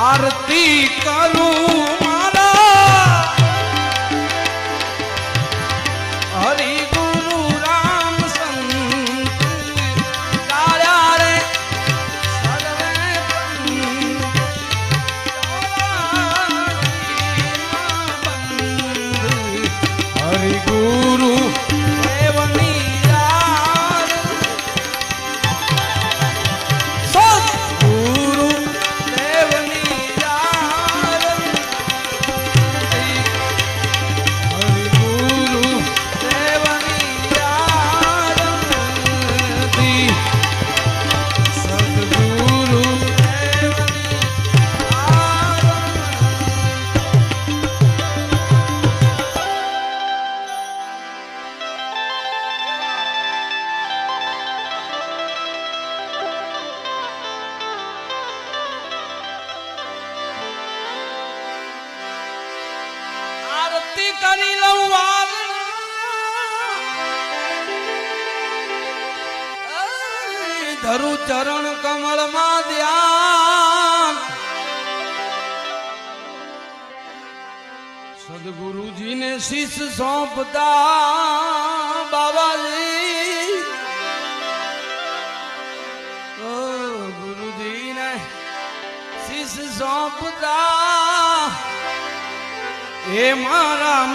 આરતી કરું. સદગુરુજીને શીશ સોંપતા બાબાજી. ઓ ગુરુજીને શીશ સોંપતા એ મારા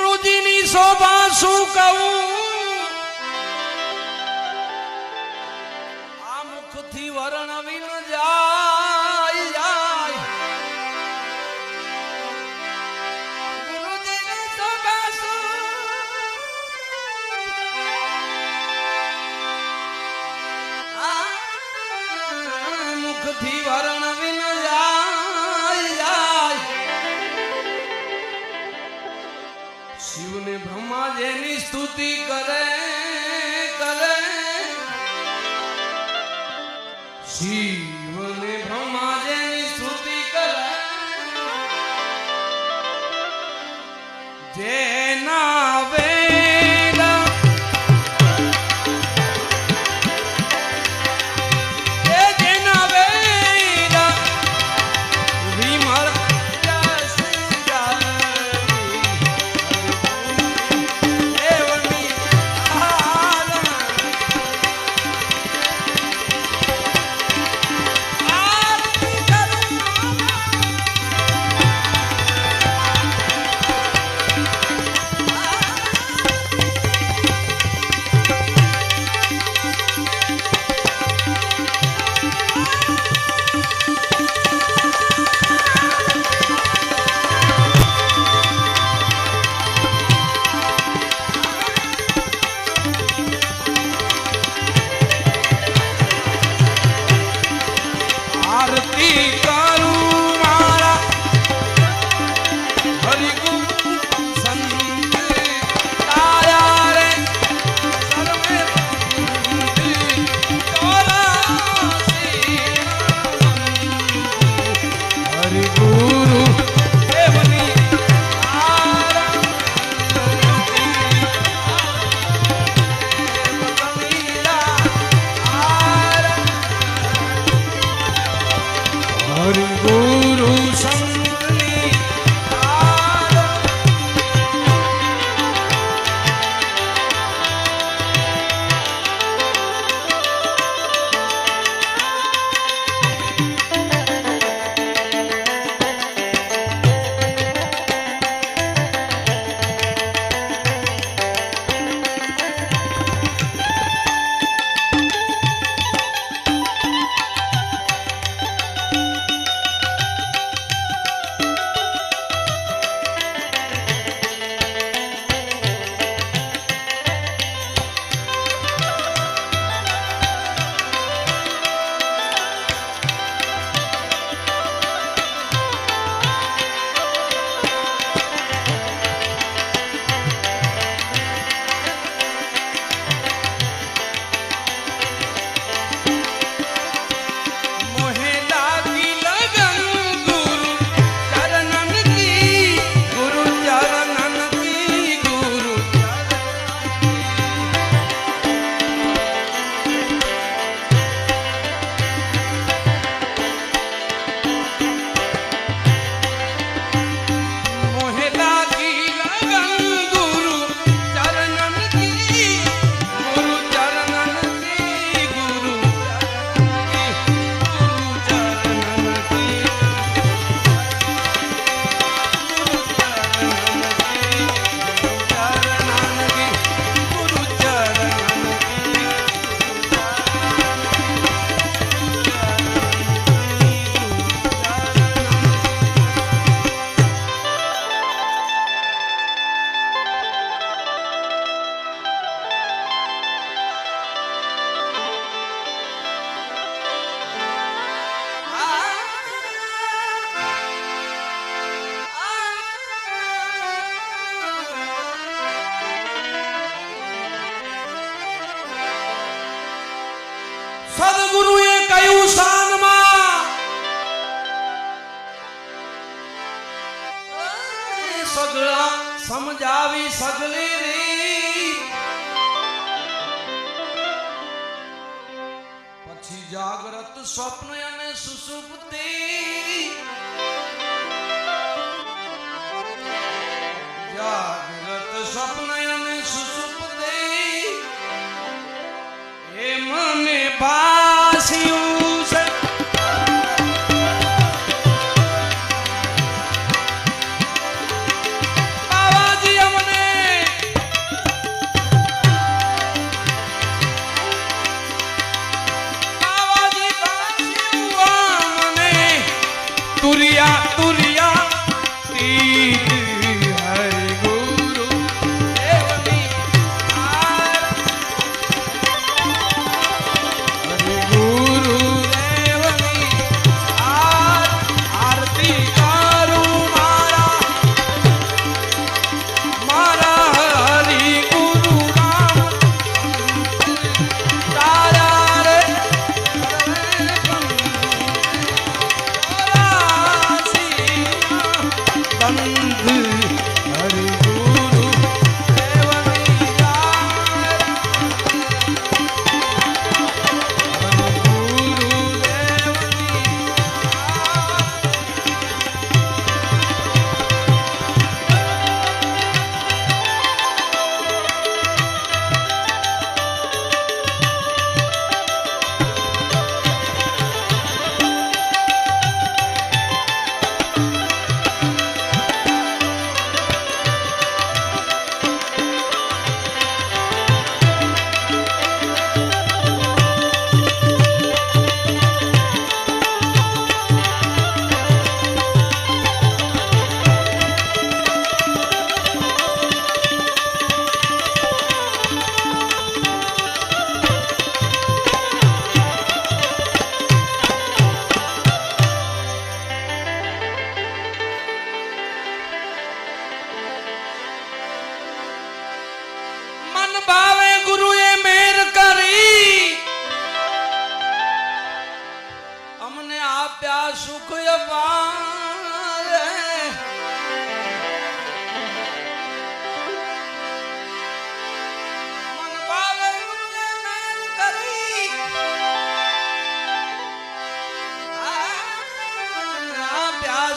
ગુરુજીની શોભા શું કહું? આ મુખથી વર્ણવી ન જાય મુખથી વરણ જેની સ્તુતિ કરે કરે. શિવ. સમજાવી સગલી રી પછી જાગ્રત સ્વપ્ન અને સુસુપ્તિ. જાગ્રત સ્વપ્ન અને સુસુપ્તિ. એ મને ભા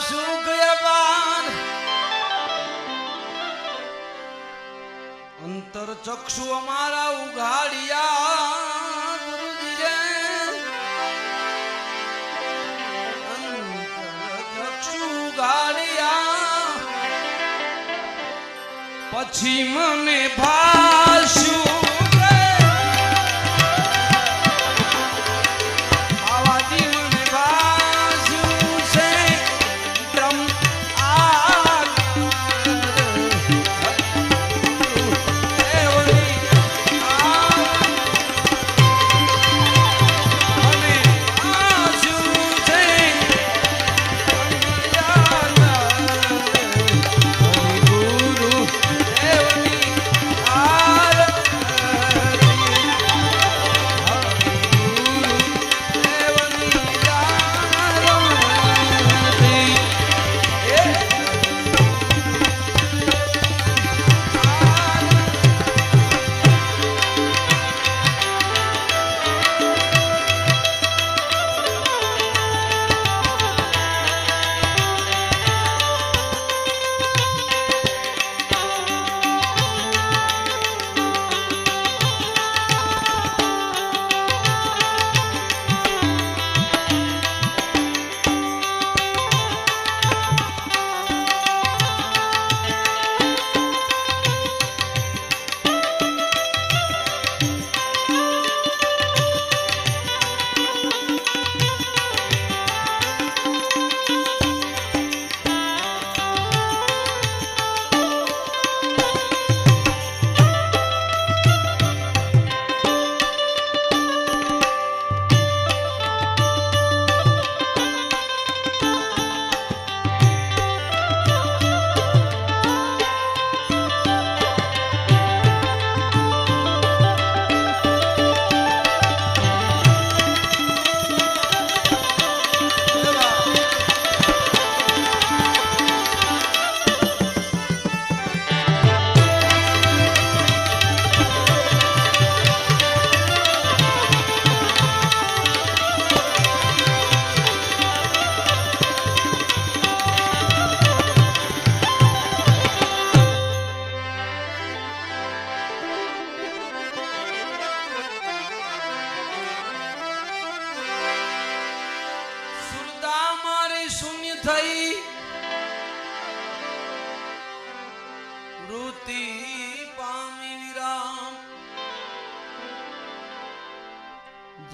સુખ અપાર અંતર ચક્ષુ અમારા ઉઘાડિયા. પછી મને ભાષ્યું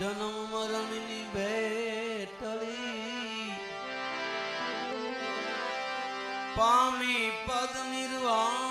જન્મ મરણની ભેટળી પામી પદ નિર્વાણ